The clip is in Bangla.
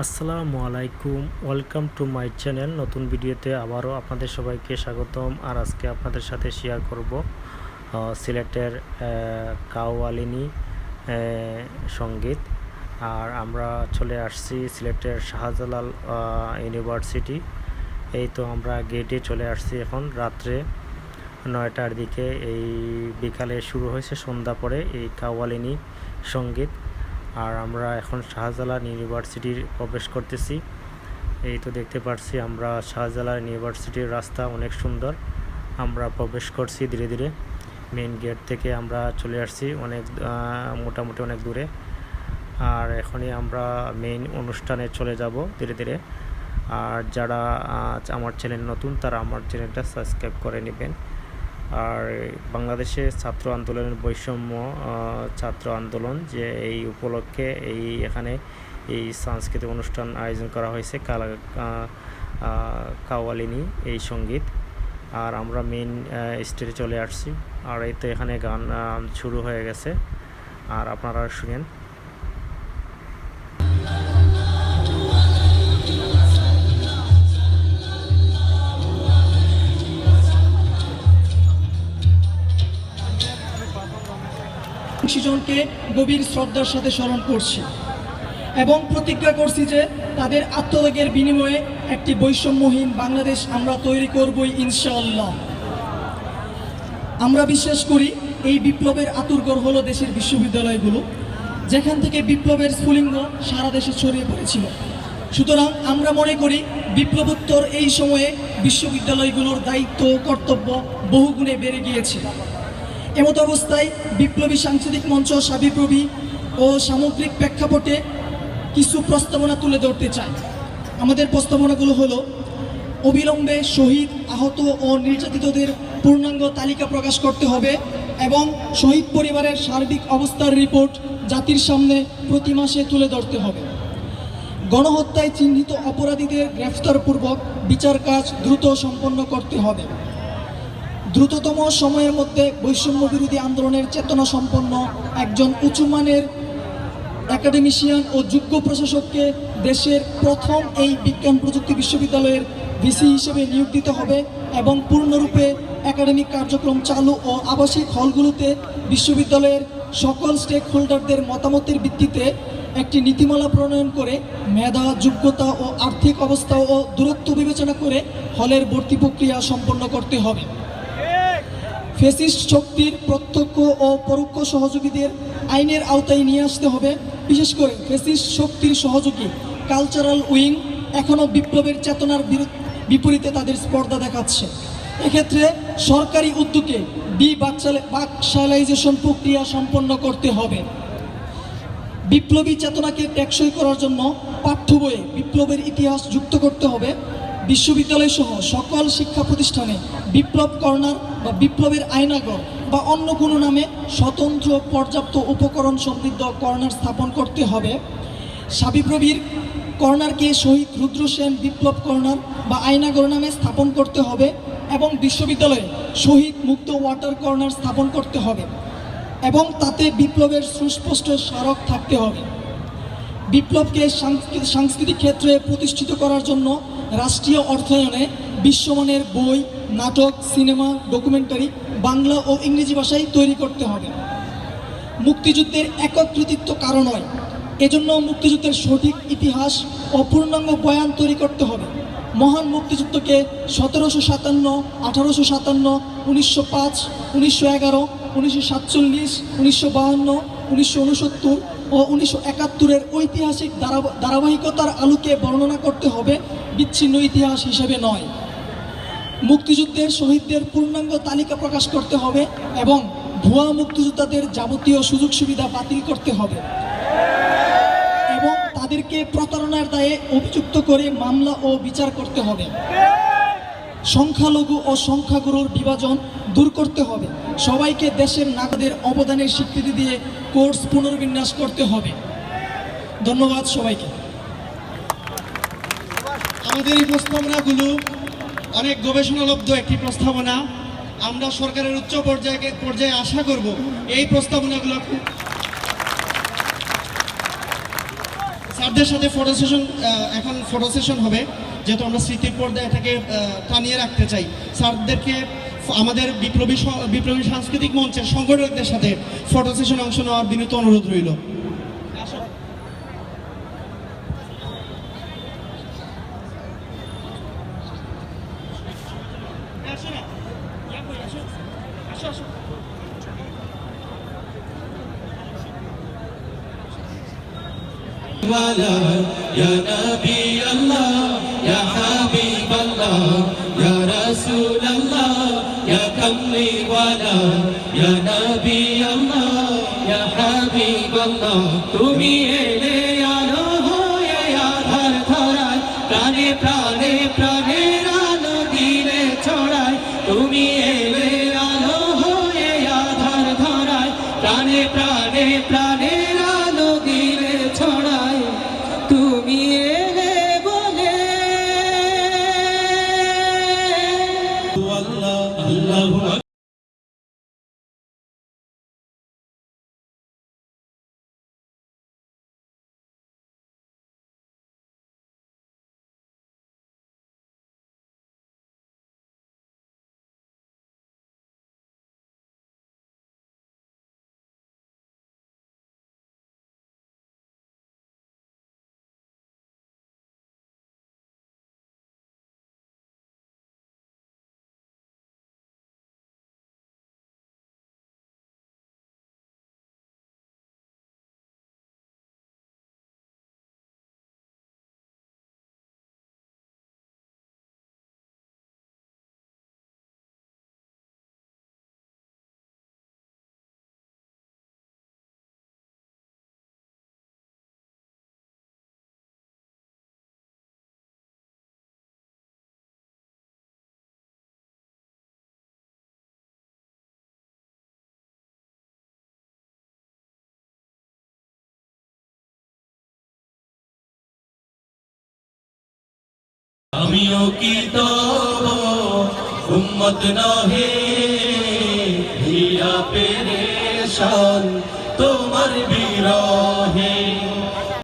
আসসালামু আলাইকুম, ওয়েলকাম টু মাই চ্যানেল। নতুন ভিডিওতে আবারও আপনাদের সবাইকে স্বাগতম। আর আজকে আপনাদের সাথে শেয়ার করব সিলেটের কাওয়ালিনী সংগীত। আর আমরা চলে আসছি সিলেটের শাহজালাল ইউনিভার্সিটি। এই তো আমরা গেটে চলে আসছি এখন। রাত্রে নয়টার দিকে এই বিকালে শুরু হয়েছে। সন্ধ্যা পরে এই কাওয়ালিনী সংগীত। আর আমরা এখন শাহজালাল ইউনিভার্সিটির প্রবেশ করতেছি। এই তো দেখতে পাচ্ছি আমরা শাহজালাল ইউনিভার্সিটির রাস্তা অনেক সুন্দর। আমরা প্রবেশ করছি ধীরে ধীরে। মেইন গেট থেকে আমরা চলে আসছি অনেক মোটামুটি অনেক দূরে। আর এখনই আমরা মেইন অনুষ্ঠানে চলে যাব ধীরে ধীরে। আর যারা আমার চ্যানেল নতুন তারা আমার চ্যানেলটা সাবস্ক্রাইব করে নেবেন। আর বাংলাদেশে ছাত্র আন্দোলনের বৈষম্য ছাত্র আন্দোলন যে এই উপলক্ষে এই এখানে এই সাংস্কৃতিক অনুষ্ঠান আয়োজন করা হয়েছে, কালা কাওয়ালিনী, এই সংগীত। আর আমরা মেন স্টেজে চলে আসছি। আর এই তো এখানে গান শুরু হয়ে গেছে। আর আপনারা শুনেন। জনকে গভীর শ্রদ্ধার সাথে স্মরণ করছি এবং প্রতিজ্ঞা করছি যে তাদের আত্মত্যাগের বিনিময়ে একটি বৈষম্যহীন বাংলাদেশ আমরা তৈরি করবই ইনশাআল্লাহ। আমরা বিশ্বাস করি এই বিপ্লবের আতুরগর হলো দেশের বিশ্ববিদ্যালয়গুলো, যেখান থেকে বিপ্লবের স্ফুলিঙ্গ সারা দেশে ছড়িয়ে পড়েছিল। সুতরাং আমরা মনে করি বিপ্লবোত্তর এই সময়ে বিশ্ববিদ্যালয়গুলোর দায়িত্ব কর্তব্য বহুগুণে বেড়ে গিয়েছে। এমত অবস্থায় বিপ্লবী সাংস্কৃতিক মঞ্চ সাবিপ্রবি ও সামগ্রিক প্রেক্ষাপটে কিছু প্রস্তাবনা তুলে ধরতে চাই আমাদের প্রস্তাবনাগুলো হলো, অবিলম্বে শহীদ আহত ও নির্যাতিতদের পূর্ণাঙ্গ তালিকা প্রকাশ করতে হবে এবং শহীদ পরিবারের সার্বিক অবস্থার রিপোর্ট জাতির সামনে প্রতি মাসে তুলে ধরতে হবে। গণহত্যায় চিহ্নিত অপরাধীদের গ্রেফতারপূর্বক বিচার কাজ দ্রুত সম্পন্ন করতে হবে। দ্রুততম সময়ের মধ্যে বৈষম্য বিরোধী আন্দোলনের চেতনা সম্পন্ন একজন উঁচুমানের একাডেমিশিয়ান ও যোগ্য প্রশাসককে দেশের প্রথম এই বিজ্ঞান প্রযুক্তি বিশ্ববিদ্যালয়ের ভিসি হিসেবে নিয়োগ দিতে হবে এবং পূর্ণরূপে একাডেমিক কার্যক্রম চালু ও আবাসিক হলগুলোতে বিশ্ববিদ্যালয়ের সকল স্টেক হোল্ডারদের মতামতের ভিত্তিতে একটি নীতিমালা প্রণয়ন করে মেধা, যোগ্যতা ও আর্থিক অবস্থা ও দূরত্ব বিবেচনা করে হলের ভর্তি প্রক্রিয়া সম্পন্ন করতে হবে। ফেসিস্ট শক্তির প্রত্যক্ষ ও পরোক্ষ সহযোগীদের আইনের আওতায় নিয়ে আসতে হবে, বিশেষ করে ফেসিস্ট শক্তির সহযোগী কালচারাল উইং এখনও বিপ্লবের চেতনার বিপরীতে তাদের স্পর্ধা দেখাচ্ছে। এক্ষেত্রে সরকারি উদ্যোগে ডি বাকশালাইজেশন প্রক্রিয়া সম্পন্ন করতে হবে। বিপ্লবী চেতনাকে টেকসই করার জন্য পাঠ্য বইয়ে বিপ্লবের ইতিহাস যুক্ত করতে হবে। বিশ্ববিদ্যালয় সহ সকল শিক্ষা প্রতিষ্ঠানে বিপ্লব কর্নার বা বিপ্লবের আয়নাগর বা অন্য কোনো নামে স্বতন্ত্র পর্যাপ্ত উপকরণ সমৃদ্ধ কর্নার স্থাপন করতে হবে। সাবিপ্রবির কর্নারকে শহীদ রুদ্র সেন বিপ্লব কর্নার বা আয়নাগর নামে স্থাপন করতে হবে এবং বিশ্ববিদ্যালয়ে শহীদ মুক্ত ওয়াটার কর্নার স্থাপন করতে হবে এবং তাতে বিপ্লবের সুস্পষ্ট স্মারক থাকতে হবে। বিপ্লবকে সাংস্কৃতিক ক্ষেত্রে প্রতিষ্ঠিত করার জন্য রাষ্ট্রীয় অর্থায়নে বিশ্বমানের বই, নাটক, সিনেমা, ডকুমেন্টারি বাংলা ও ইংরেজি ভাষায় তৈরি করতে হবে। মুক্তিযুদ্ধের একক কৃতিত্ব কারণ নয় এজন্য মুক্তিযুদ্ধের সঠিক ইতিহাস ও পূর্ণাঙ্গ বয়ান তৈরি করতে হবে। মহান মুক্তিযুদ্ধকে সতেরোশো সাতান্ন, আঠারোশো সাতান্ন, উনিশশো পাঁচ, উনিশশো এগারো, উনিশশো সাতচল্লিশ, উনিশশো বাহান্ন, উনিশশো উনসত্তর ও উনিশশো একাত্তরের ঐতিহাসিক ধারাবাহিকতার আলোকে বর্ণনা করতে হবে, বিচ্ছিন্ন ইতিহাস হিসেবে নয়। মুক্তিযুদ্ধের শহীদদের পূর্ণাঙ্গ তালিকা প্রকাশ করতে হবে এবং ভুয়া মুক্তিযোদ্ধাদের যাবতীয় সুযোগ সুবিধা বাতিল করতে হবে। এবং তাদেরকে প্রতারণার দায়ে অভিযুক্ত করে মামলা ও বিচার করতে হবে। সংখ্যালঘু ও সংখ্যাগুরুর বিভাজন দূর করতে হবে। সবাইকে দেশের নাগরিকদের অবদানের স্বীকৃতি দিয়ে কোর্স পুনর্বিন্যাস করতে হবে। ধন্যবাদ সবাইকে। আমাদের এই প্রস্তাবনাগুলো অনেক গবেষণালব্ধ একটি প্রস্তাবনা। আমরা সরকারের উচ্চ পর্যায়ে পর্যায়ে আশা করব এই প্রস্তাবনাগুলো স্যারদের সাথে ফটো সেশন এখন ফটো সেশন হবে, যেহেতু আমরা স্মৃতির পর্দায় এটাকে টানিয়ে রাখতে চাই। স্যারদেরকে আমাদের বিপ্লবী বিপ্লবী সাংস্কৃতিক মঞ্চের সংগঠকদের সাথে ফটো সেশন অংশ নেওয়ার বিনীত অনুরোধ রইল Ya Nabi Allah কামলিওয়ালা ইয়া নবী আল্লাহ ইয়া হাবিব আল্লাহ তুমি এলে আলো হয়ে আধার ধরায়, প্রাণে প্রাণে প্রাণে আলো দিলে ছড়ায়। তুমি এলে আলো হয়ে আধার ধরায়, প্রাণে প্রাণে প্রাণে আলো দিলে ছড়ায়। তুমি এলে বলে আল্লাহ আমিও কি তব? উম্মত নহে হিয়া পেরেশান।